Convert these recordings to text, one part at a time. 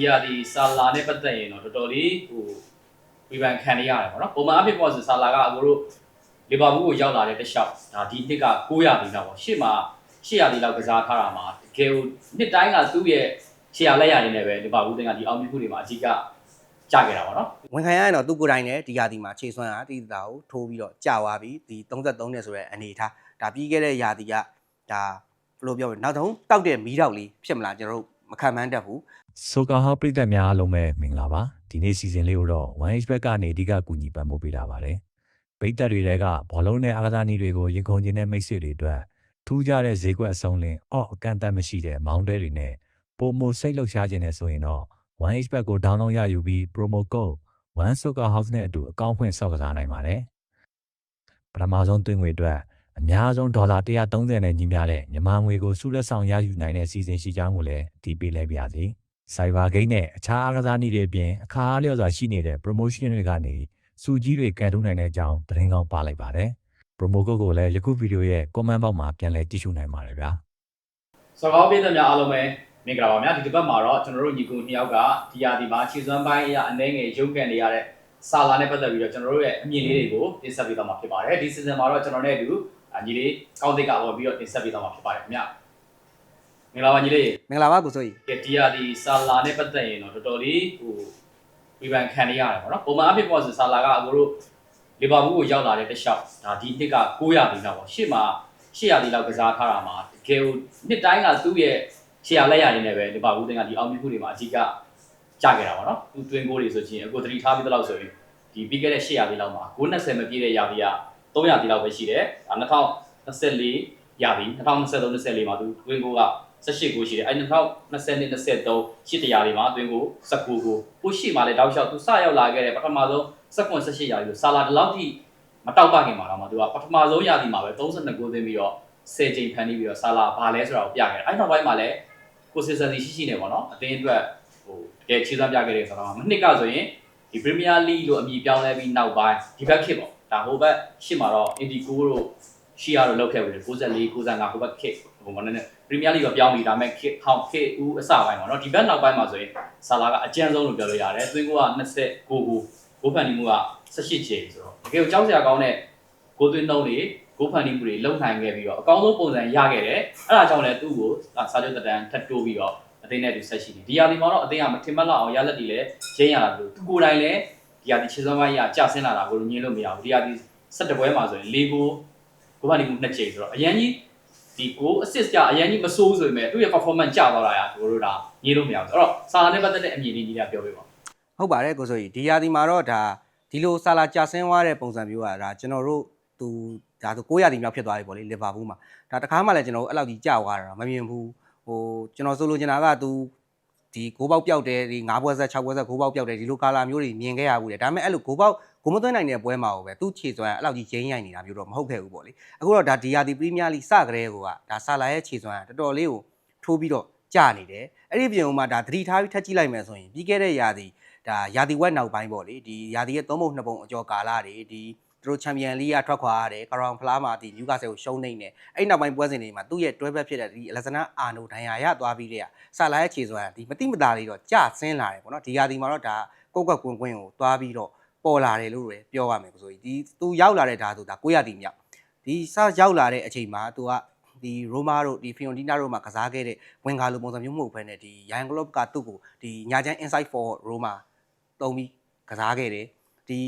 ဒီဟာဒီဆာလာနဲ့ပတ်သက်ရင်တော့တော်တော်လေးဟိုဝေဖန်ခံရရတယ်ပေါ့နော်ပုံမှန်အဖြစ်ပေါ့ဆိုဆာလာကအကိုတို့လီဗာပူးကိုရောက်လာတဲ့တစ်လျှောက်ဒါဒီနှစ်က900ပြီးလောက်ပေါ့ရှေ့မှာ800ပြီးလောက်ကစားထားတာမှာတကယ်ကိုနှစ်တိုင်းကသူ့ရဲ့ရှေ့ရလက်ရနေနဲ့ပဲလီဗာပူးတင်ကဒီအောင်မြင်မှုတွေမှာအကြီးကကြခဲ့တာပေါ့နော်ဝန်ခံရရင်တော့သူကိုယ်တိုင်လည်းဒီရာသီမှာခြေစွမ်းအားတိတိတာကိုထိုးပြီးတော့ကြာသွားပြီဒီ33နဲ့ဆိုရဲအနေထားဒါပြီးခဲ့တဲ့ရာသီကဒါဘယ်လိုပြောမလဲနောက်ဆုံးတောက်တဲ့မီးတောက်လေးဖြစ်မလားကျွန်တော်တို့ မခံမှန်းတတ်ဘူးဆိုကာဟာပရိသတ်များအားလုံးပဲမင်္ဂလာပါဒီနေ့စီစဉ်လေးကိုတော့ 1H ဘက်ကနေအဓိကကူညီပံ့ပိုးပေးတာပါတယ်ပရိသတ်တွေတဲကဘောလုံးနဲ့အားကစားနည်းတွေကိုရင်ခုန်ခြင်းနဲ့မိတ်ဆွေတွေအတွက်ထူးခြားတဲ့ဈေးကွက်အဆုံးလင်းအော့အကန့်အသတ်မရှိတဲ့မောင်းတဲတွေနဲ့ပုံမစိတ်လှုပ်ရှားခြင်းနဲ့ဆိုရင်တော့ 1H ဘက်ကို download ရယူပြီး promo code 1sokahouse နဲ့အတူအကောင့်ဖွင့်ဆောက်ကစားနိုင်ပါတယ်ပထမဆုံးသွင်းငွေအတွက် အများဆုံးဒေါ်လာ130နဲ့ညီမျှတဲ့မြန်မာငွေကိုစုလက်ဆောင်ရယူနိုင်တဲ့စီစဉ်ရှိကြောင်းကိုလည်းဒီပေးလိုက်ပါရစေ။ Cyber Game နဲ့အခြားအားကစားနည်းတွေအပြင်အခါအားလျော်စွာရှိနေတဲ့ promotion တွေကနေစုကြီးတွေကန်ထုတ်နိုင်တဲ့အကြောင်းသတင်းကောင်းပါလိုက်ပါတယ်။ promo code ကိုလည်းယခုဗီဒီယိုရဲ့ comment box မှာပြန်လည်ကြည့်ရှုနိုင်ပါတယ်ဗျာဆော်ကောင်းပြည်သက်များအားလုံးပဲမင်္ဂလာပါများဒီတစ်ပတ်မှာတော့ကျွန်တော်တို့ညီကိုနှစ်ယောက်ကဒီယာဒီမှာခြေစွမ်းပိုင်းအရာအနေငယ်ရုပ်ကန်နေရတဲ့ဆာလာနဲ့ပတ်သက်ပြီးတော့ကျွန်တော်တို့ရဲ့အမြင်လေးတွေကိုတင်ဆက်ပေးသွားမှာဖြစ်ပါတယ်ဒီ season မှာတော့ကျွန်တော်နဲ့အတူအ ညီလေးကောင်းတိတ်ကပေါ်ပြီးတော့တင်ဆက်ပေးသွားမှာဖြစ်ပါတယ်ခင်ဗျမင်္ဂလာပါညီလေးမင်္ဂလာပါကိုစိုးကြီးကဲဒီယာဒီဆာလာနဲ့ပတ်သက်ရင်တော့တော်တော်လေးဟိုဝေဖန်ခံရရတယ်ပေါ့နော်ပုံမှန်အဖြစ်ပေါ့ဆိုဆာလာကအကိုတို့လီဗာပူးကိုရောက်လာတဲ့တစ်လျှောက်ဒါဒီနှစ်က900ပြီးလောက်ပေါ့ရှေ့မှာ800ပြီးလောက်ကစားထားတာမှာတကယ်ကိုနှစ်တိုင်းကသူ့ရဲ့ရှေ့ရလက်ရနေနဲ့ပဲလီဗာပူးတင်ကဒီအောင်မြင်မှုတွေမှာအကြီးကကြခဲ့တာပေါ့နော်သူတွင်ကိုတွေဆိုချင်းအကိုသတိထားပြီးတော့ဆိုရင်ဒီပြီးခဲ့တဲ့800ပြီးလောက်မှာ920မပြည့်တဲ့ရာသီက 300ပြီးလောက်ပဲရှိတယ်ဒါ2024ရာသီ2023 24မှာသူတွင်ကိုက18ကိုရှိတယ်အဲ2020နဲ့23ရှစ်တရာတွေမှာတွင်ကို19ကိုကိုရှိမှလည်းတောက်လျှောက်သူစရောက်လာခဲ့တဲ့ပထမဆုံး19 18ရာသီကိုဆာလာဒီလောက်ထိမတောက်ပခင်မှာတော့မှသူကပထမဆုံးရာသီမှာပဲ32ကိုသွင်းပြီးတော့10ချိန်ဖန်ပြီးပြီးတော့ဆာလာဘာလဲဆိုတာကိုပြခဲ့တယ်အဲနောက်ပိုင်းမှာလည်း consistency ရှိရှိနေပေါ့နော်အသင်းအတွက်ဟိုတကယ်ခြေစွမ်းပြခဲ့တဲ့ဆာလာမှာမနှစ်ကဆိုရင်ဒီ Premier League လို့အမည်ပြောင်းလဲပြီးနောက်ပိုင်းဒီဘက်ခစ်ပေါ့ ဒါဟိုဘက်ရှစ်မှာတော့ Indigo တို့ရှီယာတို့လောက်ခဲ့ပြီ94 95ဟိုဘက်ခစ်ဟိုမနဲ့ Premier League ကပြောင်းပြီးဒါမဲ့ခစ်ဟောင်းခစ်ဦးအစပိုင်းပေါ့နော်ဒီဘက်နောက်ပိုင်းမှာဆိုရင်ဆာလာကအကျဉ်းဆုံးလို့ပြောလို့ရတယ်သွင်းကိုက29ကိုကိုဂိုးဖန်တီမှုက18ချိန်ဆိုတော့တကယ်ကိုကြောက်စရာကောင်းတဲ့ဂိုးသွင်းနှုန်းတွေဂိုးဖန်တီမှုတွေလုံနိုင်ခဲ့ပြီးတော့အကောင်းဆုံးပုံစံရခဲ့တယ်အဲ့ဒါကြောင့်လည်းသူ့ကိုစာချုပ်တက်တန်းထပ်တိုးပြီးတော့အသင်းနဲ့သူဆက်ရှိတယ်ဒီယာဒီမှာတော့အသင်းကမထင်မှတ်လောက်အောင်ရလက်တွေလည်းရင်းရတာလို့သူကိုယ်တိုင်လည်း ဒီယာဒီခြေစွမ်းပိုင်းရကြဆင်းလာတာကိုညင်းလို့မရဘူးဒီယာဒီ7ပွဲမှာဆိုရင်၄ဂိုးဂိုးဖန်တီမှု2ချိန်ဆိုတော့အရင်ကြီးဒီကို assist ကြအရင်ကြီးမစိုးဆိုပေမဲ့သူ့ရဲ့ performance ကျသွားတာရတို့တို့ဒါညင်းလို့မရဘူးအဲ့တော့စာနဲ့ပတ်သက်တဲ့အမြင်လေးကြီးကပြောပြပါဟုတ်ပါတယ်ကိုစိုးကြီးဒီရာသီမှာတော့ဒါဒီလိုဆာလာကြာဆင်းသွားတဲ့ပုံစံမျိုးကဒါကျွန်တော်တို့သူဒါဆို900ရာသီမြောက်ဖြစ်သွားပြီပေါ့လေလီဗာပူးမှာဒါတခါမှလည်းကျွန်တော်တို့အဲ့လောက်ကြီးကြာသွားတာမမြင်ဘူးဟိုကျွန်တော်ဆိုလိုချင်တာကသူ ဒီဂိုးပေါက်ပြောက်တယ်ဒီ9ပွဲဆက်6ပွဲဆက်ဂိုးပေါက်ပြောက်တယ်ဒီလိုကာလာမျိုးတွေမြင်ခဲ့ရဘူးလေဒါပေမဲ့အဲ့လိုဂိုးပေါက်ဂိုးမသွင်းနိုင်တဲ့ပွဲမှာပဲသူ့ခြေစွမ်းအဲ့လောက်ကြီးရင်းရိုက်နေတာမျိုးတော့မဟုတ်ခဲ့ဘူးပေါ့လေအခုတော့ဒါဒီယာဒီပရီးမီးယားလိစကတဲ့ကိုကဒါဆာလာရဲ့ခြေစွမ်းကတော်တော်လေးကိုထိုးပြီးတော့ကြာနေတယ်အဲ့ဒီပြင်မှာဒါသတိထားပြီးထပ်ကြည့်လိုက်မယ်ဆိုရင်ပြီးခဲ့တဲ့ယာဒီဒါယာဒီဝက်နောက်ပိုင်းပေါ့လေဒီယာဒီရဲ့သုံးပုံနှစ်ပုံအကျော်ကာလာတွေဒီ သူတို့ချန်ပီယံလိကထွက်ခွာရတယ်ကာရောင်ဖလားမှာဒီနျူကာဆယ်ကိုရှုံးနေတယ်အဲ့နောက်ပိုင်းပွဲစဉ်တွေမှာသူ့ရဲ့တွဲဘက်ဖြစ်တဲ့ဒီအလက်ဇနာအာနိုဒန်ယာရသွားပြီးတဲ့ဆာလာရဲ့ခြေစွမ်းကဒီမတိမတာလေးတော့ကြာဆင်းလာတယ်ပေါ့နော်ဒီယာဒီမှာတော့ဒါကော့ကွက်ကွင်းကွင်းကိုသွားပြီးတော့ပေါ်လာတယ်လို့ပဲပြောရမယ်ဆိုရင်ဒီသူရောက်လာတဲ့ဓာတ်ဆိုတာ900တီမြောက်ဒီစရောက်လာတဲ့အချိန်မှာသူကဒီရိုမာတို့ဒီဖီယွန်တီနာတို့မှာကစားခဲ့တဲ့ဝင်ကာလိုပုံစံမျိုးမဟုတ်ဘဲနဲ့ဒီရန်ကလော့ကသူ့ကိုဒီညာချမ်း inside for Roma တုံးပြီးကစားခဲ့တယ်ဒီ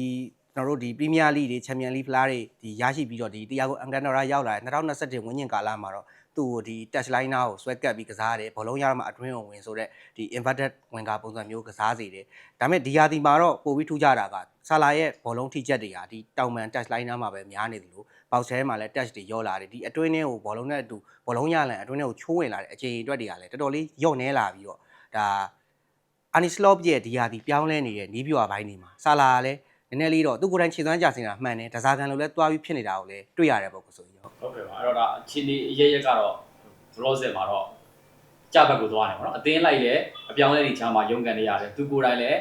ကျွန်တော်တို့ဒီပရီးမီးယားလိတွေချန်ပီယံလိဖလားတွေဒီရရှိပြီးတော့ဒီတရားကိုအန်ကန်နော်ရာရောက်လာတယ်2021ဝန်းကျင်ကာလမှာတော့သူ့ကိုဒီ touch line နာကိုဆွဲကပ်ပြီးကစားရတယ်ဘောလုံးရမှာအတွင်းကိုဝင်ဆိုတော့ဒီ inverted ဝင်ကာပုံစံမျိုးကစားစေတယ်ဒါပေမဲ့ဒီယာဒီမှာတော့ပိုပြီးထူးခြားတာကဆာလာရဲ့ဘောလုံးထိချက်တွေဟာဒီတောင်မန် touch line နာမှာပဲများနေတယ်လို့ပေါက်ဆဲမှာလည်း touch တွေရောလာတယ်ဒီအတွင်းထဲကိုဘောလုံးနဲ့အတူဘောလုံးရလန်အတွင်းထဲကိုချိုးဝင်လာတဲ့အခြေအနေအတွက်တွေကလည်းတော်တော်လေးညော့နေလာပြီးတော့ဒါအာနီစလော့ရဲ့ဒီယာဒီပြောင်းလဲနေတဲ့နီးပြွာပိုင်းတွေမှာဆာလာကလည်း နည်းနည်းလေးတော့သူကိုယ်တိုင်ခြေစွမ်းကြစင်တာမှန်တယ်ဒဇာကန်လိုလည်းတွားပြီးဖြစ်နေတာကိုလည်းတွေ့ရတယ်ပေါ့ကိုဆိုရင်ဟုတ်ဟုတ်ကဲ့ပါအဲ့တော့ဒါအချင်းဒီအရရက်ကတော့ဘလော့ဆက်မှာတော့ကြဘက်ကိုသွားနေပါတော့အသင်းလိုက်ရဲ့အပြောင်းလဲတွေချာမှာရုန်းကန်နေရတယ်သူကိုယ်တိုင်လည်း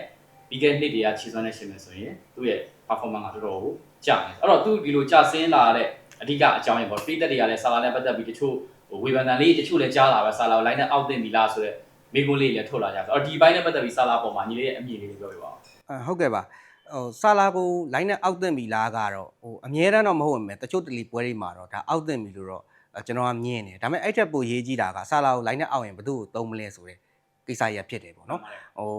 ပြီးခဲ့နှစ်တည်းကခြေစွမ်းနဲ့ရှင်မယ်ဆိုရင်သူ့ရဲ့ performance ကတော်တော်ကိုကျတယ်အဲ့တော့သူဒီလိုကျဆင်းလာတဲ့အဓိကအကြောင်းရင်းပေါ့ပြည်သက်တွေကလည်းဆာလာနဲ့ပတ်သက်ပြီးတချို့ဟိုဝေဖန်တန်လေးတချို့လည်းကြားလာပဲဆာလာကို line နဲ့အောက်တင်ပြီလားဆိုတော့မိကုန်းလေးလည်းထုတ်လာကြဆိုတော့ဒီဘိုင်းနဲ့ပတ်သက်ပြီးဆာလာပေါ်မှာညီလေးရဲ့အမြင်လေးတွေပြောပြပါဦးအဲဟုတ်ကဲ့ပါ ဟိုဆာလာကို line နဲ့အောက်တင်ပြီလားကတော့ဟိုအမြဲတမ်းတော့မဟုတ်ဘူးမယ်တချို့တလီပွဲတွေမှာတော့ဒါအောက်တင်ပြီလို့တော့အဲကျွန်တော်ကမြင်တယ်ဒါပေမဲ့အဲ့ထက်ပိုရေးကြီးတာကဆာလာကို line နဲ့အောက်ရင်ဘယ်သူ့ကိုသုံးမလဲဆိုတဲ့ကိစ္စရဖြစ်တယ်ပေါ့နော်ဟို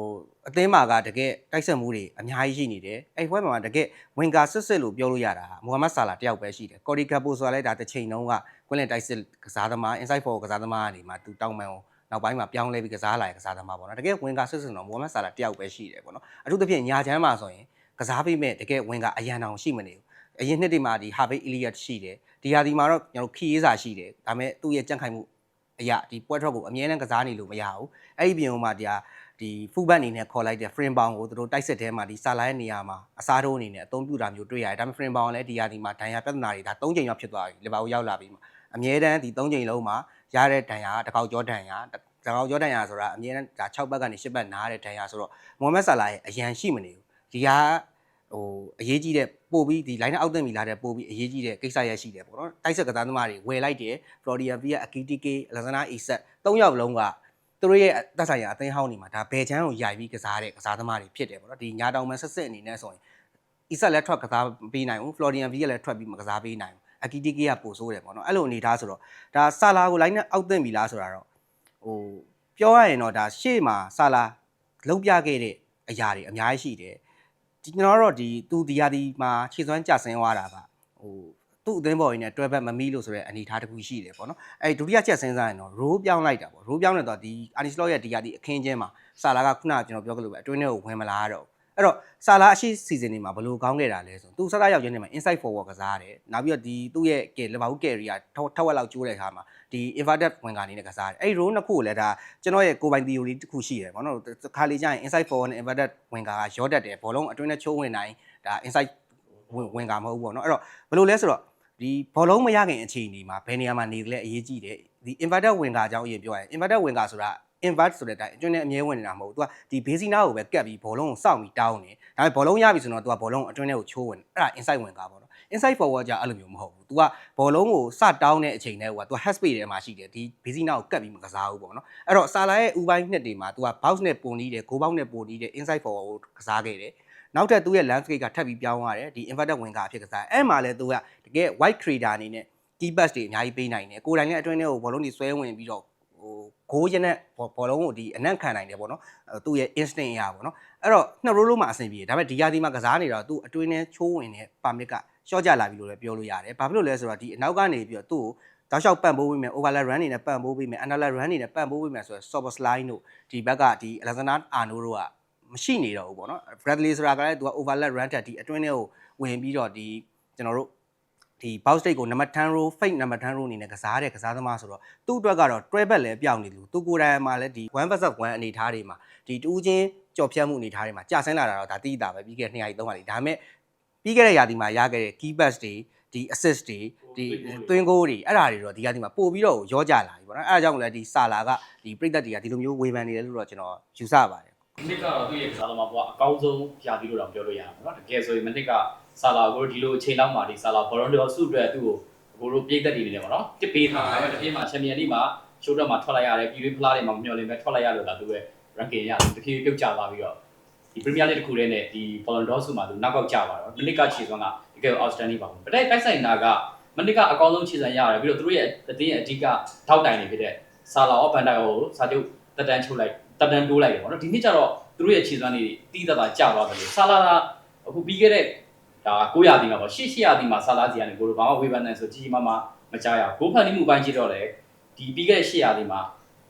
အသင်းမှာကတကယ်တိုက်ဆက်မှုတွေအများကြီးရှိနေတယ်အဲ့ဘွဲမှာတကယ်ဝင်ကာဆွတ်ဆွတ်လို့ပြောလို့ရတာမိုဟာမက်ဆာလာတယောက်ပဲရှိတယ်ကော်ဒီကပ်ပိုဆိုတာလည်းဒါတစ်ချိန်လုံးကကွင်းလင်တိုက်စစ်ကစားသမား inside for ကစားသမားကနေမှသူတောင်းပန်အောင်နောက်ပိုင်းမှာပြောင်းလဲပြီးကစားလာတဲ့ကစားသမားပေါ့နော်တကယ်ဝင်ကာဆွတ်ဆွတ်တော့မိုဟာမက်ဆာလာတယောက်ပဲရှိတယ်ပေါ့နော်အထူးသဖြင့်ညာချမ်းမှာဆိုရင် ကစားပေးမဲ့တကယ်ဝင်ကာအရန်တောင်ရှိမနေဘူးအရင်နှစ်တွေမှာဒီဟာဘေးအီလီယတ်ရှိတယ်ဒီဟာဒီမှာတော့ကျွန်တော်ခီရေးစာရှိတယ်ဒါပေမဲ့သူ့ရဲ့ကြန့်ခိုင်မှုအရာဒီပွဲထွက်ကိုအမြဲတမ်းကစားနေလို့မရဘူးအဲ့ဒီပြင်ဟိုမှာဒီဟာဒီဖူဘတ်အနေနဲ့ခေါ်လိုက်တဲ့ frame bound ကိုသူတို့တိုက်စစ်ထဲမှာဒီစာလိုင်းနေရာမှာအစားထိုးအနေနဲ့အသုံးပြုတာမျိုးတွေ့ရတယ်ဒါပေမဲ့ frame bound ကလည်းဒီဟာဒီမှာဒဏ်ရာပြဿနာတွေဒါ၃ချိန်ရောက်ဖြစ်သွားပြီလေဘာကိုရောက်လာပြီမှာအမြဲတမ်းဒီ၃ချိန်လုံးမှာရတဲ့ဒဏ်ရာကတစ်ခေါက်ကျော်ဒဏ်ရာတစ်ခေါက်ကျော်ဒဏ်ရာဆိုတာအမြဲတမ်းဒါ6ဘက်ကနေ10ဘက်နားတဲ့ဒဏ်ရာဆိုတော့မိုဟမက်ဆာလာရဲ့အရန်ရှိမနေဘူးဒီဟာ ဟိုအရေးကြီးတဲ့ပို့ပြီးဒီ line အောက်တင်ပြီလာတဲ့ပို့ပြီးအရေးကြီးတဲ့ကိစ္စရရှိတယ်ပေါ့နော်တိုက်စစ်ကစားသမားတွေဝယ်လိုက်တယ် Florida Via Akitike Lazana Isak ၃ယောက်လုံးကသူတို့ရဲ့တက်ဆိုင်ရာအသိဟောင်းနေမှာဒါဘယ်ချမ်းကိုယာပြီးကစားတဲ့ကစားသမားတွေဖြစ်တယ်ပေါ့နော်ဒီညာတောင်မဆက်ဆက်အနေနဲ့ဆိုရင်အီဆက်လည်းထွက်ကစားပေးနိုင်ဘူးဖလော်ဒီယန်ဗီကလည်းထွက်ပြီးမကစားပေးနိုင်ဘူးအကီတီကီကပို့ဆိုးတယ်ပေါ့နော်အဲ့လိုအနေထားဆိုတော့ဒါဆာလာကိုလိုက်နဲ့အောက်သိမ့်ပြီလားဆိုတာတော့ဟိုပြောရရင်တော့ဒါရှေ့မှာဆာလာလုံးပြခဲ့တဲ့အရာတွေအများကြီးရှိတယ် ဒီကျွန်တော်တို့ဒီသူဒီယာဒီမှာခြေစွမ်းကြဆင်းသွားတာကဟိုသူ့အသင်းပေါ်ရင်းနဲ့တွဲဘက်မမီလို့ဆိုတဲ့အနေအထားတစ်ခုရှိတယ်ပေါ့နော်အဲဒုတိယချက်စဉ်းစားရင်တော့ role ပြောင်းလိုက်တာပေါ့ role ပြောင်းနေတော့ဒီ Arnie Slot ရဲ့ဒီယာဒီအခင်းချင်းမှာဆာလာကခုနကကျွန်တော်ပြောခဲ့လို့ပဲအတွင်းထဲကိုဝင်မလာတော့ အဲ့တော့ဆာလာအရှိစီဇန်တွေမှာဘယ်လိုကောင်းခဲ့တာလဲဆိုသူစစရောက်ချင်းနေမှာ inside forward ကစားတယ်နောက်ပြီးတော့ဒီသူ့ရဲ့ကဲလီဗာပူးကယ်ရီယာထက်ဝက်လောက်ကျိုးတဲ့ခါမှာဒီ inverted ဝင်ကနေနဲ့ကစားတယ်အဲ့ role နှစ်ခုကိုလည်းဒါကျွန်တော်ရဲ့ကိုယ်ပိုင် theory တစ်ခုရှိတယ်ပေါ့နော်ခါလေးကျရင် inside forward နဲ့ inverted ဝင်ကကရောတက်တယ်ဘောလုံးအတွင်းထဲချိုးဝင်နိုင်ဒါ inside ဝင်ဝင်ကမဟုတ်ဘူးပေါ့နော်အဲ့တော့ဘယ်လိုလဲဆိုတော့ဒီဘောလုံးမရခင်အချိန်ဒီမှာဘယ်နေရာမှာနေလဲအရေးကြီးတယ် ဒီ inverted ဝင်ကအကြောင်းအရင်ပြောရရင် inverted ဝင်ကဆိုတာ invert ဆိုတဲ့အတိုင်းအတွင်းနဲ့အမြဲဝင်နေတာမဟုတ်ဘူး။ तू ကဒီ basic နာကိုပဲကတ်ပြီးဘောလုံးကိုစောင့်ပြီးတောင်းနေ။ဒါပေမဲ့ဘောလုံးရပြီဆိုတော့ तू ကဘောလုံးအတွင်းထဲကိုချိုးဝင်။အဲ့ဒါ inside ဝင်ကားပေါ့နော်။ inside forward ကြအဲ့လိုမျိုးမဟုတ်ဘူး။ तू ကဘောလုံးကိုစတောင်းတဲ့အချိန်တည်းက तू head space ထဲမှာရှိတယ်။ဒီ basic နာကိုကတ်ပြီးမကစားဘူးပေါ့နော်။အဲ့တော့ဆာလာရဲ့ဥပိုင်းနှစ်တွေမှာ तू က box နဲ့ပုံနီးတယ်၊ဂိုးဘောက်နဲ့ပုံနီးတယ် inside forward ကိုကစားခဲ့တယ်။နောက်ထပ်သူ့ရဲ့ landscape ကထပ်ပြီးပြောင်းသွားတယ်ဒီ inverted ဝင်ကားအဖြစ်ကစားအဲ့မှာလဲသူကတကယ် white trader အနေနဲ့ key pass တွေအများကြီးပေးနိုင်တယ်ကိုယ်တိုင်လည်းအတွင်းထဲကိုဘောလုံးတွေဆွဲဝင်ပြီးတော့ဟိုဂိုးရနဲ့ဘောလုံးကိုဒီအနက်ခံနိုင်တယ်ပေါ့နော်သူ့ရဲ့ instinct အရာပေါ့နော်အဲ့တော့နှစ်ရိုးလုံးမှာအဆင်ပြေတယ်ဒါပေမဲ့ဒီယာဒီမှာကစားနေတော့သူ့အတွင်းထဲချိုးဝင်တဲ့ပါမစ်ကရှော့ကြလာပြီလို့လည်းပြောလို့ရတယ်ဘာဖြစ်လို့လဲဆိုတော့ဒီအနောက်ကနေပြီးတော့သူ့ကိုတောက်လျှောက်ပန့်ပိုးပေးမယ် overlap run နေနဲ့ပန့်ပိုးပေးမယ် underlap run နေနဲ့ပန့်ပိုးပေးမယ်ဆိုတော့ super slide တို့ဒီဘက်ကဒီ Alexander Arnold တို့ကမရှိနေတော့ဘူးပေါ့နော် Bradley ဆိုတာကလည်းသူက overlap run တက်ဒီအတွင်းထဲကိုဝင်ပြီးတော့ဒီကျွန်တော်တို့ ဒီ box state ကို number 10 row fake number 10 row အနေနဲ့ကစားတဲ့ကစားသမားဆိုတော့သူ့အတွက်ကတော့တွဲဘက်လည်းပြောင်းနေတယ်သူကိုယ်တိုင်မှာလည်းဒီ1 versus 1အနေထားတွေမှာဒီတူးချင်းကြော်ဖြတ်မှုအနေထားတွေမှာကြာဆင်းလာတာတော့ဒါသိတာပဲပြီးခဲ့တဲ့2ရာသီ3ရာသီဒါပေမဲ့ပြီးခဲ့တဲ့ရာသီမှာရခဲ့တဲ့ key pass တွေဒီ assist တွေဒီ twin goal တွေအဲ့ဒါတွေတော့ဒီရာသီမှာပို့ပြီးတော့ရောကြလာပြီပေါ့နော်အဲ့ဒါကြောင့်လည်းဒီဆာလာကဒီပြိသက်တွေကဒီလိုမျိုးဝေဖန်နေတယ်လို့တော့ကျွန်တော်ယူဆပါတယ်ဒီနှစ်ကတော့သူ့ရဲ့ကစားသမားကအကောင်းဆုံးရာသီလို့တော့ပြောလို့ရတာပေါ့နော်တကယ်ဆိုရင်မနှစ်က ဆာလာကိုဒီလိုအချိန်လောက်မှာဒီဆာလာဘောလုံးတော်စုအတွက်သူ့ကိုဘိုးတို့ပြိသက်တည်နေတယ်ပေါ့နော်တစ်ပေးထားဒါပေမဲ့တစ်ပြေးမှာချန်ပီယံလိမှာရှိုးတော့မှာထွက်လိုက်ရတယ်ပြည်တွင်းဖလားတွေမှာမမျှော်လင့်ပဲထွက်လိုက်ရလို့လားသူရဲ့ ranking ရတဖြည်းဖြည်းပြုတ်ကျသွားပြီးတော့ဒီ Premier League တစ်ခုတည်းနဲ့ဒီ Ballon d'Or ဆုမှာသူနောက်ောက်ကျသွားတော့မနှစ်ကခြေစွမ်းကတကယ် outstanding ပါဘူး။ဒါတိုက်တိုက်ဆိုင်နာကမနှစ်ကအကောင်းဆုံးခြေစွမ်းရတယ်ပြီးတော့သူတို့ရဲ့အတင်းရဲ့အဓိကထောက်တိုင်နေဖြစ်တဲ့ဆာလာအော့ဘန်တိုင်ကိုစာချုပ်တက်တန်းချုပ်လိုက်တက်တန်းတိုးလိုက်တယ်ပေါ့နော်ဒီနှစ်ကျတော့သူတို့ရဲ့ခြေစွမ်းတွေတီးတတာကျသွားတယ်လို့ဆာလာကအခုပြီးခဲ့တဲ့ ဒါ900တိမှာပေါ့ရှေ့800တိမှာဆာလာစီကနေကိုလိုဘာမှဝေဖန်နေဆိုကြီးကြီးမားမားမကြားရဘူးဂိုးဖန်တီးမှုပိုင်းကြည့်တော့လေဒီပြီးခဲ့တဲ့800တိမှာ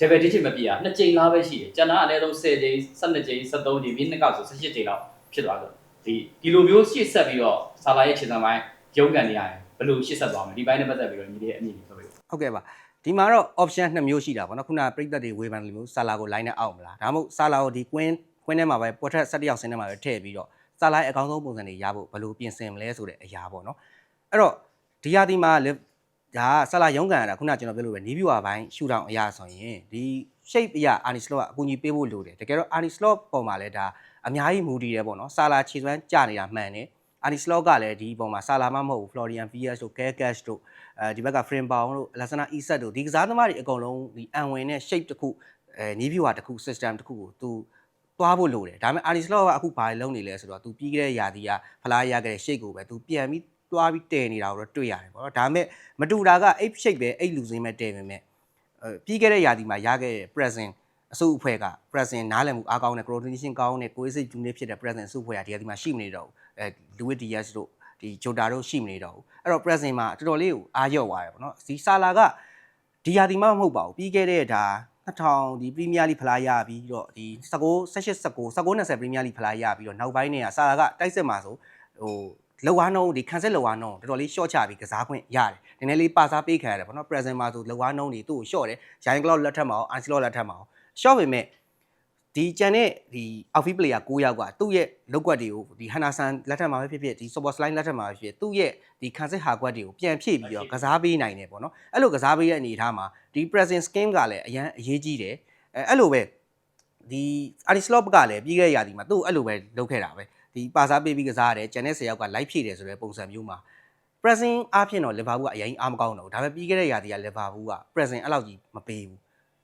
double digit မပြည့်ရနှစ်ကြိမ်လားပဲရှိတယ်ကျန်တာအနည်းဆုံး10ကြိမ်12ကြိမ်13ကြိမ်ပြီးနှစ်ကဆို18ကြိမ်လောက်ဖြစ်သွားတော့ဒီဒီလိုမျိုးရှေ့ဆက်ပြီးတော့ဆာလာရဲ့ခြေစံပိုင်းရုံးကန်နေရတယ်ဘယ်လိုရှေ့ဆက်သွားမလဲဒီပိုင်းနဲ့ပတ်သက်ပြီးတော့ညီလေးရဲ့အမြင်ကိုပြောပြပါဟုတ်ကဲ့ပါဒီမှာတော့ option နှစ်မျိုးရှိတာပေါ့နော်ခုနကပြိသက်တွေဝေဖန်လိုမျိုးဆာလာကို line နဲ့အောက်မလားဒါမှမဟုတ်ဆာလာကိုဒီ queen queen ထဲမှာပဲပေါ်ထက်17ယောက်ဆင်းထဲမှာပဲထည့်ပြီးတော့ ဆာလာရဲ့အကောင်းဆုံးပုံစံတွေရဖို့ဘယ်လိုပြင်ဆင်မလဲဆိုတဲ့အရာပေါ့နော်အဲ့တော့ဒီဟာဒီမှာဒါကဆာလာရုံးကန်ရတာခုနကကျွန်တော်ပြောလို့ပဲနီးဗျူဟာပိုင်းရှူတောင်အရာဆိုရင်ဒီ shape အရာ Arnie Slot ကအကူအညီပေးဖို့လိုတယ်တကယ်တော့ Arnie Slot ပုံမှာလည်းဒါအများကြီးမူတည်တယ်ပေါ့နော်ဆာလာခြေစွမ်းကျနေတာမှန်တယ် Arnie Slot ကလည်းဒီပုံမှာဆာလာမမဟုတ်ဘူး Florian Villas တို့ Kelkash တို့အဲဒီဘက်က frame bound တို့ Lassana Isak တို့ဒီကစားသမားတွေအကုန်လုံးဒီအန်ဝင်နဲ့ shape တစ်ခုအဲနီးဗျူဟာတစ်ခု system တစ်ခုကို तू သွားဖို့လိုတယ်ဒါပေမဲ့ Arnie Slot ကအခုဘာလုပ်နေလဲဆိုတော့ तू ပြီးခဲ့တဲ့ယာတီကဖလားရခဲ့တဲ့ shape ကိုပဲ तू ပြန်ပြီးသွားပြီးတည်နေတာကိုတော့တွေ့ရတယ်ပေါ့နော်ဒါပေမဲ့မတူတာက8 shape ပဲ8လူစင်းပဲတည်ပေမဲ့အဲပြီးခဲ့တဲ့ယာတီမှာရခဲ့တဲ့ present အစုအဖွဲ့က present နားလည်မှုအားကောင်းတဲ့ coordination ကောင်းတဲ့ကိုယ်စိတ်ဂျူနစ်ဖြစ်တဲ့ present အစုအဖွဲ့ကဒီယာတီမှာရှိမနေတော့ဘူးအဲ Louis Diaz တို့ဒီ Jota တို့ရှိမနေတော့ဘူးအဲ့တော့ present မှာတော်တော်လေးကိုအားရော့သွားတယ်ပေါ့နော်ဒီဆာလာကဒီယာတီမှာမဟုတ်ပါဘူးပြီးခဲ့တဲ့ဒါ 2000ဒီ Premier League ဖလားရပြီးတော့ဒီ19 18 19 19 20 Premier League ဖလားရပြီးတော့နောက်ပိုင်းနေကဆာလာကတိုက်စစ်မှာဆိုဟိုလောအားနှုံးဒီခံစစ်လောအားနှုံးတော်တော်လေး short ချပြီးကစားခွင့်ရတယ်။နည်းနည်းလေးပါစားပေးခံရတယ်ပေါ့နော် present မှာဆိုလောအားနှုံးတွေသူ့ကို short တယ်။ Giant Cloud လက်ထက်မှာအောင် Ancelotti လက်ထက်မှာအောင် short ပေမဲ့ဒီကြံတဲ့ဒီ outfield player 9ယောက်ကသူ့ရဲ့လောက်ကွက်တွေကိုဒီ Hanasan လက်ထက်မှာပဲဖြစ်ဖြစ်ဒီ Super Slide လက်ထက်မှာပဲဖြစ်ဖြစ်သူ့ရဲ့ ဒီခံစစ်ဟာကွက်တွေကိုပြန်ဖြည့်ပြီးတော့ကစားပေးနိုင်တယ်ပေါ့နော်။အဲ့လိုကစားပေးတဲ့အနေအထားမှာဒီ present scheme ကလည်းအရန်အရေးကြီးတယ်။အဲအဲ့လိုပဲဒီ Arislop ကလည်းပြီးခဲ့တဲ့ရာသီမှာသူ့အဲ့လိုပဲလုပ်ခဲ့တာပဲ။ဒီပါစားပေးပြီးကစားရတယ်။ကျန်တဲ့10ယောက်က live ဖြည့်တယ်ဆိုတဲ့ပုံစံမျိုးမှာ pressing အားဖြင့်တော့ Liverpool ကအရင်အားမကောင်းတော့ဘူးဒါပေမဲ့ပြီးခဲ့တဲ့ရာသီက Liverpool က pressing အဲ့လောက်ကြီးမပေးဘူး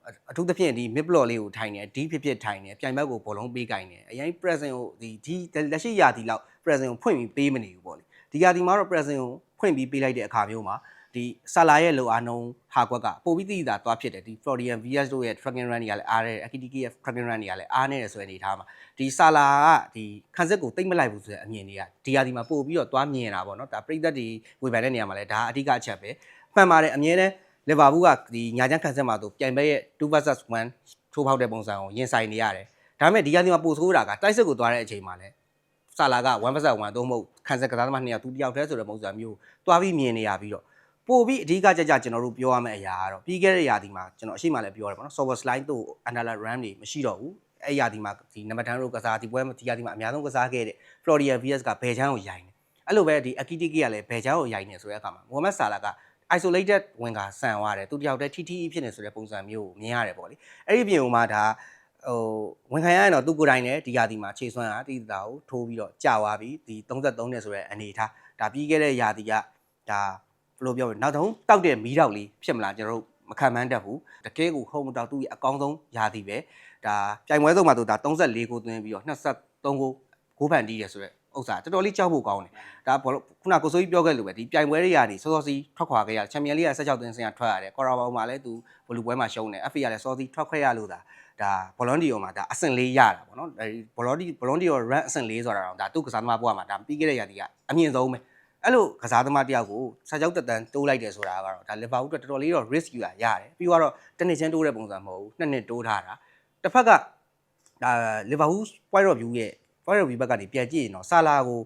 အအထူးသဖြင့်ဒီ mid block လေးကိုထိုင်နေဒီဖြစ်ဖြစ်ထိုင်နေပြိုင်ဘက်ကိုဘောလုံးပေးကင်နေအရင် pressing ကိုဒီဒီလက်ရှိရာသီလောက် pressing ကိုဖွင့်ပြီးပေးမနေဘူးပေါ့လေ ဒီရာသီမှာတော့ pressing ကိုဖွင့်ပြီးပေးလိုက်တဲ့အခါမျိုးမှာဒီဆာလာရဲ့လိုအားနှုံးဟာကွက်ကပိုပြီးသိတာသွားဖြစ်တယ်ဒီ Florian Villas တို့ရဲ့ tracking run တွေကလည်းအားတယ် Akitiki ရဲ့ tracking run တွေကလည်းအားနေတယ်ဆိုတဲ့အနေအထားမှာဒီဆာလာကဒီခံစစ်ကိုတိတ်မလိုက်ဘူးဆိုတဲ့အမြင်တွေကဒီရာသီမှာပို့ပြီးတော့သွားမြင်တာပေါ့နော်ဒါပြိသက်တွေဝေဖန်တဲ့နေရာမှာလည်းဒါအဓိကအချက်ပဲမှန်ပါတယ်အမြင်နဲ့လီဗာပူးကဒီညာချမ်းခံစစ်မှာသူပြိုင်ဘက်ရဲ့2 versus 1ထိုးဖောက်တဲ့ပုံစံကိုရင်ဆိုင်နေရတယ်ဒါပေမဲ့ဒီရာသီမှာပို့ဆိုးတာကတိုက်စစ်ကိုသွားတဲ့အချိန်မှာလည်း ဆာလာက1 versus 1သို့မဟုတ်ခံစစ်ကစားသမားနှစ်ယောက်သူတစ်ယောက်တည်းဆိုတဲ့ပုံစံမျိုးတွားပြီးမြင်နေရပြီးတော့ပို့ပြီးအဓိကကြကြကျွန်တော်တို့ပြောရမယ့်အရာကတော့ပြီးခဲ့တဲ့ရာသီမှာကျွန်တော်အရှိမှလည်းပြောရတယ်ပေါ့နော် sober slide တို့ underline ram တွေမရှိတော့ဘူးအဲ့ရာသီမှာဒီနံပါတ်10တို့ကစားဒီပွဲမှာဒီရာသီမှာအများဆုံးကစားခဲ့တဲ့ Florian Villas ကဘယ်ချမ်းကိုရိုင်းတယ်အဲ့လိုပဲဒီ Akitiki ကလည်းဘယ်ချမ်းကိုရိုင်းနေဆိုတဲ့အခါမှာ Mohamed Salah က isolated ဝင်ကဆန်သွားတယ်သူတယောက်တည်း TTE ဖြစ်နေဆိုတဲ့ပုံစံမျိုးကိုမြင်ရတယ်ပေါ့လေအဲ့ဒီပြင်ဟိုမှာဒါ ဟိုဝင်ခံရရင်တော့သူကိုယ်တိုင်နဲ့ဒီရာသီမှာခြေစွမ်းတာတိတာကိုထိုးပြီးတော့ကြာသွားပြီဒီ33နဲ့ဆိုတဲ့အနေထားဒါပြီးခဲ့တဲ့ရာသီကဒါဘယ်လိုပြောမလဲနောက်ဆုံးတောက်တဲ့မီးတောက်လေးဖြစ်မလားကျွန်တော်တို့မခံမှန်းတတ်ဘူးတကယ်ကိုဟုံးမတောက်သူ့ရဲ့အကောင်းဆုံးရာသီပဲဒါပြိုင်ပွဲဆုံးမှာသူဒါ34ကိုသွင်းပြီးတော့23ကိုဂိုးဖန်တီးတယ်ဆိုတော့ဥစ္စာတော်တော်လေးကြောက်ဖို့ကောင်းတယ်ဒါဘောလုံးခုနကကိုစိုးကြီးပြောခဲ့လို့ပဲဒီပြိုင်ပွဲတွေကနေစောစောစီးထွက်ခွာခဲ့ရချန်ပီယံလိက16သွင်းစင်ကထွက်ရတယ်ကော်ရာဘောင်မှာလည်းသူဘလူပွဲမှာရှုံးတယ် FA ကလည်းစောစီးထွက်ခွဲရလို့ဒါ ဒါဘောလုံးဒီယိုမှာဒါအဆင့်၄ရတာပေါ့နော်အဲဒီဘောလုံးဒီဘောလုံးဒီယို run အဆင့်၄ဆိုတာတော့ဒါသူ့ကစားသမားဘဝမှာဒါပြီးခဲ့တဲ့ရာသီကအမြင့်ဆုံးပဲအဲ့လိုကစားသမားတယောက်ကိုစာချုပ်တက်တန်းတိုးလိုက်တယ်ဆိုတာကတော့ဒါလီဗာပူးအတွက်တော်တော်လေးတော့ risk ယူရရတယ်ပြီးတော့တနစ်ချင်းတိုးတဲ့ပုံစံမဟုတ်ဘူးနှစ်နှစ်တိုးထားတာတစ်ဖက်ကဒါလီဗာပူး point of view ရဲ့ point of view ဘက်ကနေပြန်ကြည့်ရင်တော့ဆာလာကို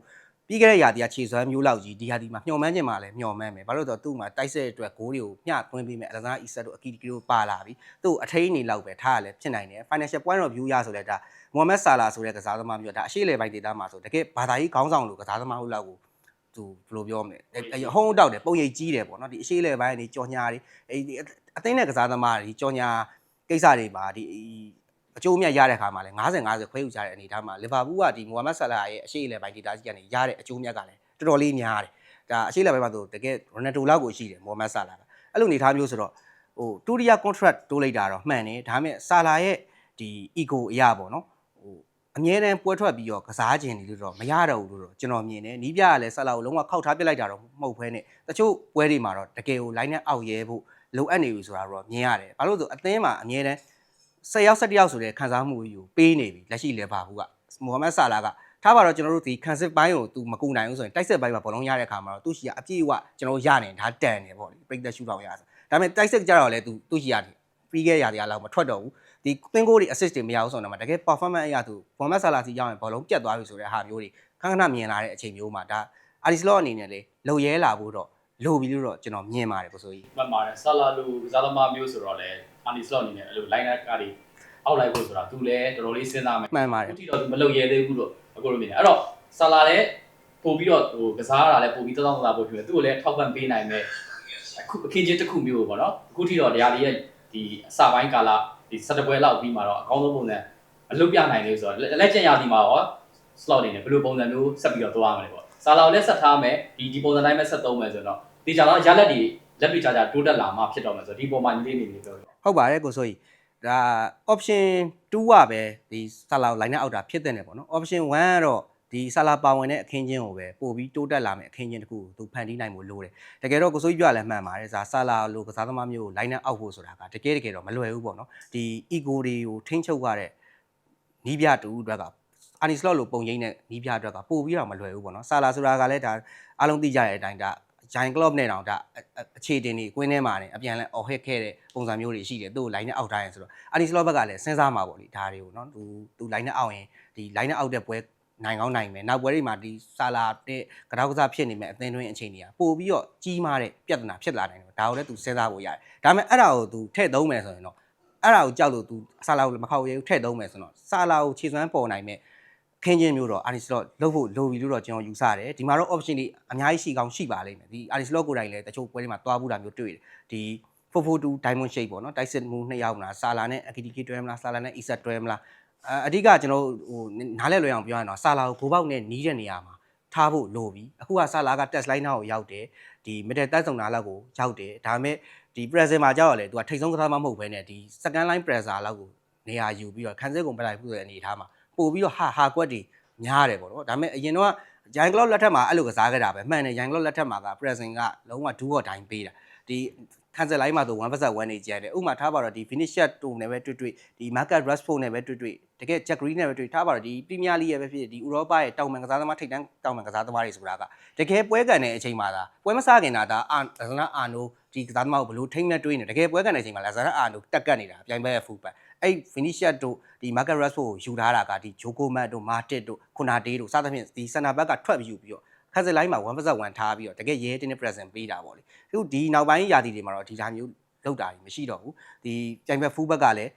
ပြီးခဲ့တဲ့ရာသီကခြေစွမ်းမျိုးလောက်ကြီးဒီရာသီမှာမျှော်မှန်းခြင်းမှာလည်းမျှော်မှန်းမယ်ဘာလို့လဲဆိုတော့သူ့မှာတိုက်ဆက်အတွက်ဂိုးတွေကိုမျှသွင်းပေးမယ်အလဇာအီဆက်တို့အကီကီတို့ပါလာပြီသူ့အထိန်နေလောက်ပဲထားရလဲဖြစ်နိုင်တယ် financial point of view ရဆိုလဲဒါမိုဟမက်ဆာလာဆိုတဲ့ကစားသမားမျိုးဒါအရှိလေပိုင်းဒေတာမှာဆိုတကယ်ဘာသာရေးခေါင်းဆောင်လို့ကစားသမားဟုတ်လောက်ကိုသူဘယ်လိုပြောမလဲအဟုံးတောက်တယ်ပုံရိပ်ကြီးတယ်ပေါ့နော်ဒီအရှိလေပိုင်းနေကြော်ညာတွေအဲဒီအသိနဲ့ကစားသမားတွေကြော်ညာကိစ္စတွေမှာဒီ အကျိုးမြတ်ရတဲ့ခါမှာလဲ90 50ခွဲယူကြတဲ့အနေအထားမှာလီဗာပူးကဒီမိုဟမက်ဆာလာရဲ့အရှိလေပိုင်းဒေတာကြီးကနေရတဲ့အကျိုးမြတ်ကလည်းတော်တော်လေးများတယ်ဒါအရှိလေပိုင်းမှာဆိုတကယ်ရိုနယ်ဒိုလောက်ကိုရှိတယ်မိုဟမက်ဆာလာကအဲ့လိုအနေအထားမျိုးဆိုတော့ဟိုတူရီယာ contract တိုးလိုက်တာတော့မှန်တယ်ဒါပေမဲ့ဆာလာရဲ့ဒီ ego အရာပေါ့နော်ဟိုအမြဲတမ်းပွဲထွက်ပြီးတော့ကစားခြင်းတွေလို့တော့မရတော့ဘူးလို့တော့ကျွန်တော်မြင်တယ်နီးပြကလည်းဆာလာကိုလုံးဝခောက်ထားပစ်လိုက်တာတော့မဟုတ်ဘဲနဲ့တချို့ပွဲတွေမှာတော့တကယ်ကို line နဲ့အောက်ရဲဖို့လိုအပ်နေပြီဆိုတာတော့မြင်ရတယ်ဘာလို့လဲဆိုအသင်းမှာအမြဲတမ်း 10ယောက်17ယောက်ဆိုတဲ့ခံစားမှုကြီးကိုပေးနေပြီလက်ရှိလေပါဘူးကမိုဟမက်ဆာလာကထားပါတော့ကျွန်တော်တို့ဒီခံစစ်ပိုင်းကို तू မကူနိုင်ဘူးဆိုရင်တိုက်စစ်ပိုင်းမှာဘောလုံးရတဲ့အခါမှာတော့သူ့ရှိကအပြည့်အဝကျွန်တော်တို့ရနေဒါတန်တယ်ပေါ့လေပြိသက်ရှူတောင်ရဆိုဒါပေမဲ့တိုက်စစ်ကြတော့လေ तू သူ့ရှိရတယ်ပြီးခဲ့ရတဲ့အားလောက်မထွက်တော့ဘူးဒီသင်္ကိုးတွေ assist တွေမရဘူးဆိုတော့မှတကယ် performance အရာသူဘောမက်ဆာလာစီရောက်ရင်ဘောလုံးပြတ်သွားပြီဆိုတဲ့ဟာမျိုးတွေခဏခဏမြင်လာတဲ့အချိန်မျိုးမှာဒါအာဒီစလော့အနေနဲ့လေလုံရဲလာဖို့တော့လိုပြီလို့တော့ကျွန်တော်မြင်ပါတယ်ကိုဆိုကြီးမှတ်ပါတယ်ဆာလာလူကစားသမားမျိုးဆိုတော့လေ အာနီစလော့အနေနဲ့အဲ့လို line up ကတွေအောက်လိုက်ဖို့ဆိုတာသူလည်းတော်တော်လေးစဉ်းစားမယ်မှန်ပါတယ်အခုထိတော့သူမလုပ်ရဲသေးဘူးလို့အခုလိုမြင်တယ်အဲ့တော့ဆာလာလည်းပို့ပြီးတော့ဟိုကစားရတာလည်းပို့ပြီးတောင်းတောင်းလာဖို့ဖြစ်တယ်သူ့ကိုလည်းထောက်ပံ့ပေးနိုင်မယ်အခုအခင်းချင်းတစ်ခုမျိုးပေါ့နော်အခုထိတော့တရားလေးရဲ့ဒီအစပိုင်းကာလဒီစက်တပွဲလောက်ပြီးမှာတော့အကောင်းဆုံးပုံစံအလုပ်ပြနိုင်လေဆိုတော့လက်ကျန်ရာသီမှာရော slot နေတယ်ဘယ်လိုပုံစံမျိုးဆက်ပြီးတော့သွားရမလဲပေါ့ဆာလာကိုလည်းဆက်ထားမယ်ဒီဒီပုံစံတိုင်းပဲဆက်သုံးမယ်ဆိုတော့ဒီကြတော့ရလက်တွေလက်တွေကြကြတိုးတက်လာမှဖြစ်တော့မယ်ဆိုတော့ဒီပုံမှန်ကြီးလေးနေနေပြောတယ် ဟုတ်ပါတယ်ကိုဆိုကြီးဒါ option 2ကပဲဒီဆလာကို line နဲ့အောက်တာဖြစ်တဲ့နေပေါ့နော် option 1ကတော့ဒီဆလာပါဝင်တဲ့အခင်းချင်းကိုပဲပို့ပြီးတိုးတက်လာမယ့်အခင်းချင်းတစ်ခုကိုသူဖန်တီးနိုင်ဖို့လိုတယ်တကယ်တော့ကိုစိုးကြီးပြောရလဲမှန်ပါတယ်ဆာဆလာလိုကစားသမားမျိုးကို line နဲ့အောက်ဖို့ဆိုတာကတကယ်တကယ်တော့မလွယ်ဘူးပေါ့နော်ဒီ ego တွေကိုထိန်းချုပ်ရတဲ့နီးပြတူအတွက်ကအာနီစလော့လိုပုံရိပ်နဲ့နီးပြအတွက်ကပို့ပြီးတော့မလွယ်ဘူးပေါ့နော်ဆာလာဆိုတာကလည်းဒါအားလုံးသိကြတဲ့အတိုင်းဒါ giant club နဲ့တောင်ဒါအခြေတင်နေကွင်းထဲမှာနေအပြန်လဲအော်ဟစ်ခဲ့တဲ့ပုံစံမျိုးတွေရှိတယ်သူ့ကို line နဲ့အောက်ထားရင်ဆိုတော့အာနီစလော့ဘက်ကလည်းစဉ်းစားမှာပေါ့လေဒါတွေကိုနော်သူသူ line နဲ့အောက်ရင်ဒီ line နဲ့အောက်တဲ့ပွဲနိုင်ကောင်းနိုင်မယ်နောက်ပွဲတွေမှာဒီဆာလာတဲ့ကတောက်ကစားဖြစ်နေမဲ့အသင်းတွင်းအခြေအနေကပို့ပြီးတော့ကြီးမားတဲ့ပြဿနာဖြစ်လာနိုင်တယ်ဒါကိုလည်းသူစဉ်းစားဖို့ရတယ်ဒါပေမဲ့အဲ့ဒါကိုသူထည့်သုံးမယ်ဆိုရင်တော့အဲ့ဒါကိုကြောက်လို့သူဆာလာကိုမခောက်ရဲဘူးထည့်သုံးမယ်ဆိုတော့ဆာလာကိုခြေစွမ်းပေါ်နိုင်မဲ့ ခင်းချင်းမျိုးတော့အာနီစလော့လုပ်ဖို့လိုပြီလို့တော့ကျွန်တော်ယူဆတယ်ဒီမှာတော့ option တွေအများကြီးရှိကောင်းရှိပါလိမ့်မယ်ဒီအာနီစလော့ကိုယ်တိုင်လည်းတချို့ပွဲတွေမှာတွားဘူးတာမျိုးတွေ့တယ်ဒီ442 diamond shape ပေါ့နော်တိုက်စစ်မှုနှစ်ယောက်မလားဆာလာနဲ့အကီတီကီတွဲမလားဆာလာနဲ့အီဆက်တွဲမလားအအဓိကကျွန်တော်ဟိုနားလဲလွယ်အောင်ပြောရရင်တော့ဆာလာကိုဂိုးပေါက်နဲ့နီးတဲ့နေရာမှာထားဖို့လိုပြီအခုကဆာလာက test line ကိုရောက်တယ်ဒီ middle တက်ဆောင်နာလောက်ကိုရောက်တယ်ဒါပေမဲ့ဒီ pressure မှာကြောက်ရလေသူကထိတ်ဆုံးကစားမမဟုတ်ဘဲနဲ့ဒီ second line pressure လောက်ကိုနေရာယူပြီးတော့ခံစစ်ကုန်ပလိုက်ဖို့ဆိုတဲ့အနေအထားမှာ ပို့ပြီးတော့ဟာဟာကွက်တွေများတယ်ပေါ့နော်ဒါပေမဲ့အရင်တော့ဂျိုင်ကလော့လက်ထက်မှာအဲ့လိုကစားခဲ့တာပဲမှန်တယ်ဂျိုင်ကလော့လက်ထက်မှာက pressing ကလုံးဝဒူးော်တိုင်းပေးတာဒီခံစစ်လိုင်းမှာဆို1 vs 1နေကြတယ်ဥပမာထားပါတော့ဒီ finish shot တူနဲ့ပဲတွေ့တွေ့ဒီ market rashford နဲ့ပဲတွေ့တွေ့တကယ် jack green နဲ့ပဲတွေ့ထားပါတော့ဒီ premier league ရဲ့ပဲဖြစ်ဒီ europa ရဲ့တောင်ပန်ကစားသမားထိပ်တန်းတောင်ပန်ကစားသမားတွေဆိုတာကတကယ်ပွဲကန်တဲ့အချိန်မှာဒါပွဲမစခင်တာဒါအာလဇနာအာနိုဒီကစားသမားကိုဘလို့ထိမ့်နဲ့တွေးနေတကယ်ပွဲကန်တဲ့အချိန်မှာလဇနာအာနိုတက်ကတ်နေတာအပြိုင်ပွဲရဲ့ full back အဲ့ finish shot တို့ဒီ market rashford ကိုယူထားတာကဒီ joko mat တို့ martit တို့ခုနာတေးတို့စသဖြင့်ဒီ center back ကထွက်ပြီးယူပြီးတော့ခက်စလိုင်းမှာ1 vs 1ထားပြီးတော့တကယ်ရဲတင်းနဲ့ present ပေးတာပေါ့လေအခုဒီနောက်ပိုင်းရာသီတွေမှာတော့ဒီသားမျိုးလောက်တာကြီးမရှိတော့ဘူးဒီပြိုင်ဘက် full back ကလည်း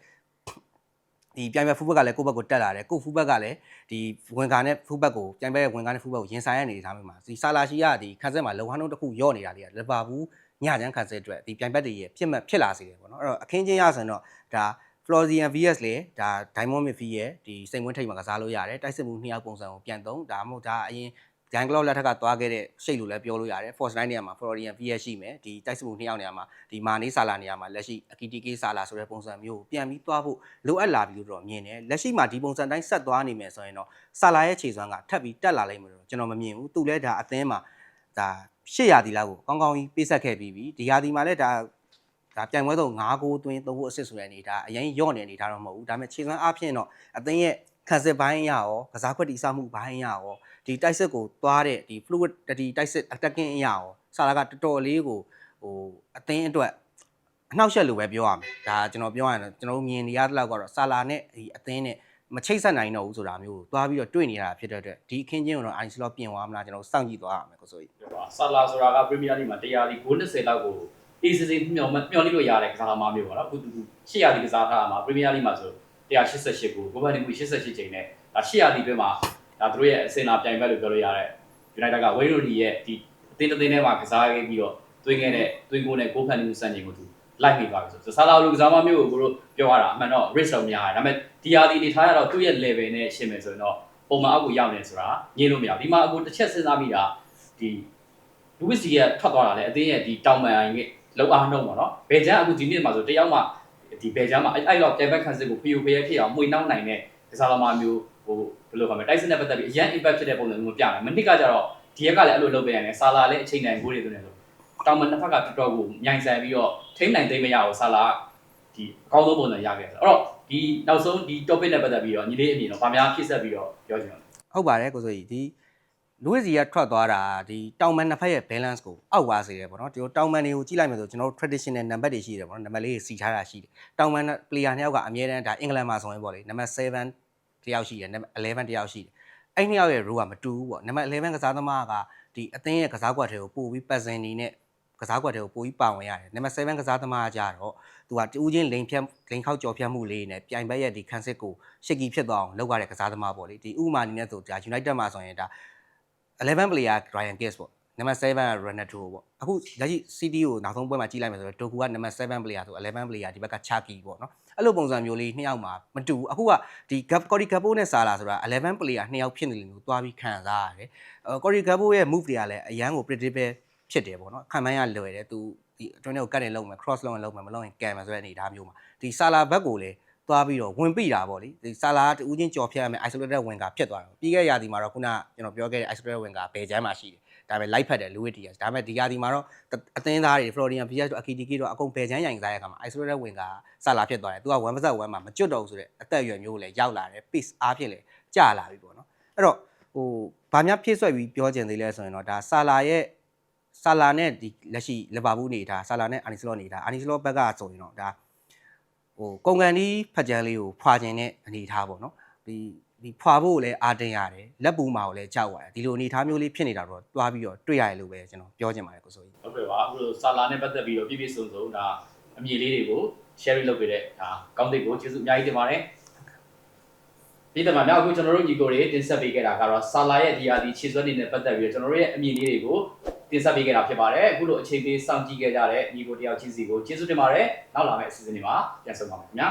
ဒီပြိုင်ဘက် full back ကလည်းကိုယ့်ဘက်ကိုတက်လာတယ်ကို full back ကလည်းဒီဝင်ကာနဲ့ full back ကိုပြိုင်ဘက်ရဲ့ဝင်ကာနဲ့ full back ကိုရင်ဆိုင်ရနေထားမှာဒီဆာလာရှိကဒီခက်ဆက်မှာလုံဟန်းတော့တစ်ခုယော့နေတာလေးကလီဗာပူးညချမ်းခက်ဆက်အတွက်ဒီပြိုင်ဘက်တွေရဲ့ဖြစ်မှဖြစ်လာစေတယ်ပေါ့နော်အဲ့တော့အခင်းချင်းရဆိုရင်တော့ဒါ Florian VS လေဒါ Diamond Midfield ရဲ့ဒီစိန်ဝင်းထိပ်မှာကစားလို့ရတယ်တိုက်စစ်မှုနှစ်ယောက်ပုံစံကိုပြန်သုံးဒါမှမဟုတ်ဒါအရင် Jan Cloud လက်ထက်ကသွားခဲ့တဲ့ရှိတ်လို့လည်းပြောလို့ရတယ် Force 9နေရာမှာ Florian VS ရှိမယ်ဒီတိုက်စစ်မှုနှစ်ယောက်နေရာမှာဒီမာနီးဆာလာနေရာမှာလက်ရှိ Akitike ဆာလာဆိုတဲ့ပုံစံမျိုးကိုပြန်ပြီးသွားဖို့လိုအပ်လာပြီလို့တော့မြင်တယ်လက်ရှိမှာဒီပုံစံတိုင်းဆက်သွားနေမယ်ဆိုရင်တော့ဆာလာရဲ့ခြေစွမ်းကထပ်ပြီးတက်လာလိမ့်မယ်လို့ကျွန်တော်မမြင်ဘူးသူလည်းဒါအသင်းမှာဒါ8ရာသီလောက်ကိုကောင်းကောင်းကြီးပေးဆက်ခဲ့ပြီးပြီဒီရာသီမှာလည်းဒါ ဒါပြိုင်ပွဲဆုံး9ဂိုးသွင်း3ဂိုးအဆစ်ဆိုတဲ့အနေဒါအရင်ရော့နေအနေဒါတော့မဟုတ်ဘူးဒါပေမဲ့ခြေစွမ်းအားဖြင့်တော့အသင်းရဲ့ခံစစ်ပိုင်းအရရောကစားခွက်တီစမှုပိုင်းအရရောဒီတိုက်စစ်ကိုသွားတဲ့ဒီ fluid ဒီတိုက်စစ် attacking အရရောဆာလာကတော်တော်လေးကိုဟိုအသင်းအတွက်အနှောက်အယှက်လိုပဲပြောရမယ်ဒါကျွန်တော်ပြောရရင်တော့ကျွန်တော်တို့မြင်နေရတဲ့လောက်ကတော့ဆာလာနဲ့ဒီအသင်းနဲ့မချိတ်ဆက်နိုင်တော့ဘူးဆိုတာမျိုးကိုသွားပြီးတော့တွေ့နေတာဖြစ်တဲ့အတွက်ဒီအခင်းချင်းကိုတော့ IC လောပြင်သွားမလားကျွန်တော်စောင့်ကြည့်သွားရမယ်ကိုဆိုကြီးပြောပါဆာလာဆိုတာကပရီးမီးယားလိမှာတရားဒီ 90လောက်ကို ACC မျှော်မျှော်လင့်လို့ရတဲ့ကစားသမားမျိုးပေါ့နော်အခုသူ8ရာသီကစားထားတာမှာပရီးမီးယားလိမှာဆို188ကိုဂိုးဘန်ဒီကူ88ချိန်နဲ့ဒါ8ရာသီအတွင်းမှာဒါသူတို့ရဲ့အစင်လာပြိုင်ဘက်လို့ပြောလို့ရတဲ့ United ကဝိန်းရိုဒီရဲ့ဒီအသင်းတစ်သင်းထဲမှာကစားခဲ့ပြီးတော့သွင်းခဲ့တဲ့သွင်းကိုနဲ့ဂိုးဖန်ဒီကူစံချိန်ကိုသူလိုက်မိသွားပြီဆိုဆာလာလိုကစားမမျိုးကိုကိုတို့ပြောရတာအမှန်တော့ risk တော့များတယ်ဒါပေမဲ့ဒီရာသီနေထားရတော့သူ့ရဲ့ level နဲ့ရှင်းမယ်ဆိုရင်တော့ပုံမှန်အောက်ကိုရောက်နေဆိုတာညင်းလို့မရဘူးဒီမှာအခုတစ်ချက်စဉ်းစားမိတာဒီလူဝစ်စီကထွက်သွားတာလေအသင်းရဲ့ဒီတောင်ပန်ရဲ့ လောက်အားနှုံးပါနော်ဘယ်ချမ်းအခုဒီနေ့မှာဆိုတယောက်မှဒီဘယ်ချမ်းမှာအဲ့အဲ့တော့ပြန်ဘက်ခန်းစစ်ကိုဖီယိုဖျဲဖြစ်အောင်မှွေနှောင်းနိုင်တဲ့ကစားသမားမျိုးဟိုဘယ်လိုခေါ်မလဲတိုက်စစ်နဲ့ပတ်သက်ပြီးအရန် impact ဖြစ်တဲ့ပုံစံမျိုးမပြနိုင်မနစ်ကကြတော့ဒီရက်ကလည်းအဲ့လိုလုပ်ပေးရတယ်ဆာလာလည်းအချိန်တိုင်းကိုတွေသွင်းတယ်ဆိုတောင်ပန်တစ်ဖက်ကတော်တော်ကိုမြိုင်ဆန်ပြီးတော့ထိမ့်နိုင်သိမ့်မရအောင်ဆာလာဒီအကောင်းဆုံးပုံစံရခဲ့တယ်အဲ့တော့ဒီနောက်ဆုံးဒီ topic နဲ့ပတ်သက်ပြီးတော့ညီလေးအမြင်တော့ဗာများဖြစ်ဆက်ပြီးတော့ပြောချင်တယ်ဟုတ်ပါတယ်ကိုဆိုကြီးဒီ လူဝစ်စီကထွက်သွားတာဒီတောင်မန်နှစ်ဖက်ရဲ့ balance ကိုအောက်ပါစေတယ်ပေါ့နော်ဒီလိုတောင်မန်တွေကိုကြည့်လိုက်မယ်ဆိုကျွန်တော်တို့ traditional number တွေရှိတယ်ပေါ့နော်နံပါတ်လေးစီထားတာရှိတယ်တောင်မန် player နှစ်ယောက်ကအမြဲတမ်းဒါအင်္ဂလန်မှာဆိုရင်ပေါ့လေနံပါတ်7တယောက်ရှိတယ်နံပါတ်11တယောက်ရှိတယ်အဲ့နှစ်ယောက်ရဲ့ role ကမတူဘူးပေါ့နံပါတ်11ကစားသမားကဒီအသင်းရဲ့ကစားကွက်တွေကိုပို့ပြီးပတ်စင်နေနဲ့ကစားကွက်တွေကိုပို့ပြီးပါဝင်ရတယ်နံပါတ်7ကစားသမားကကြတော့သူကတူးချင်းလိန်ဖြတ်လိန်ခောက်ကြော်ဖြတ်မှုလေးနဲ့ပြိုင်ဘက်ရဲ့ဒီခန်းစစ်ကိုရှစ်ကီဖြစ်သွားအောင်လုပ်ရတဲ့ကစားသမားပေါ့လေဒီဥမာအနေနဲ့ဆိုဒါ United မှာဆိုရင်ဒါ 11 player Ryan Giggs ပေါ့နံပါတ်7က Ronaldo ပေါ့အခုလက်ရှိ City ကိုနောက်ဆုံးပွဲမှာကြည့်လိုက်မယ်ဆိုတော့ Doku ကနံပါတ်7 player ဆို11 player ဒီဘက်က Chucky ပေါ့နော်အဲ့လိုပုံစံမျိုးလေးနှစ်ယောက်မှာမတူဘူးအခုကဒီ Gap Cody Gakpo နဲ့ Salah ဆိုတာ11 player နှစ်ယောက်ဖြစ်နေတယ်လို့သွားပြီးခံစားရတယ်အဲ Cody Gakpo ရဲ့ move တွေကလည်းအရန်ကို predictable ဖြစ်တယ်ပေါ့နော်ခံမှန်းရလွယ်တယ်သူဒီအတွင်းထဲကိုကတ်နေလုံးမယ် cross လုံးရင်လုံးမယ်မလုံးရင်ကန်မယ်ဆိုတဲ့အနေအထားမျိုးမှာဒီဆာလာဘက်ကိုလည်း သွားပြီးတော့ဝင်ပိတာပေါ့လေဒီဆာလာတူးချင်းကြော်ဖြတ်ရမယ် isolated winner ဖြစ်သွားတယ်ပြီးခဲ့ရာဒီမှာတော့ခုနကျွန်တော်ပြောခဲ့တဲ့ isolated winner ဘယ်ချမ်းမှာရှိတယ်ဒါပေမဲ့ light ဖတ်တယ် Louis Diaz ဒါပေမဲ့ဒီရာဒီမှာတော့အသင်းသားတွေ Florian Pires တို့ Akitiki တို့အကုန်ဘယ်ချမ်းရိုင်စားရခါမှာ isolated winner ဆာလာဖြစ်သွားတယ်သူက1 vs 1မှာမကျွတ်တော့ဘူးဆိုတဲ့အသက်အရွယ်မျိုးကိုလည်းရောက်လာတယ် pace အားဖြင့်လည်းကျလာပြီပေါ့နော်အဲ့တော့ဟိုဗာများဖြည့်ဆွက်ပြီးပြောချင်သေးလဲဆိုရင်တော့ဒါဆာလာရဲ့ဆာလာနဲ့ဒီလက်ရှိလီဗာပူးနေတာဆာလာနဲ့အာနီစလောနေတာအာနီစလောဘက်ကဆိုရင်တော့ဒါ ဟိုကုန်ကန်ဒီဖတ်ကြမ်းလေးကိုဖွာခြင်းတဲ့အနေအထားပေါ့နော်ဒီဒီဖွာဖို့ကိုလည်းအားတင်ရတယ်လက်ပူမှာကိုလည်းကြောက်ရတယ်ဒီလိုအနေအထားမျိုးလေးဖြစ်နေတာတော့တွားပြီးတော့တွေ့ရတယ်လို့ပဲကျွန်တော်ပြောချင်ပါတယ်ကိုဆိုကြီးဟုတ်ကဲ့ပါအခုလိုဆာလာနဲ့ပတ်သက်ပြီးတော့ပြည့်ပြည့်စုံစုံဒါအမြင်လေးတွေကို share လုပ်ပေးတဲ့ဒါကောင်းတဲ့ကိုကျေးဇူးအများကြီးတင်ပါတယ်ဒီတမန်များအခုကျွန်တော်တို့ညီကိုတွေတင်ဆက်ပေးခဲ့တာကတော့ဆာလာရဲ့ဒီယာဒီခြေစွမ်းတွေနဲ့ပတ်သက်ပြီးတော့ကျွန်တော်တို့ရဲ့အမြင်လေးတွေကို တင်ဆက်ပေးခဲ့တာဖြစ်ပါတယ်အခုလိုအချိန်ပေးစောင့်ကြည့်ခဲ့ကြတဲ့ညီကိုတယောက်ချင်းစီကိုကျေးဇူးတင်ပါတယ်နောက်လာမယ့်အစီအစဉ်တွေမှာပြန်ဆုံပါမယ်ခင်ဗျာ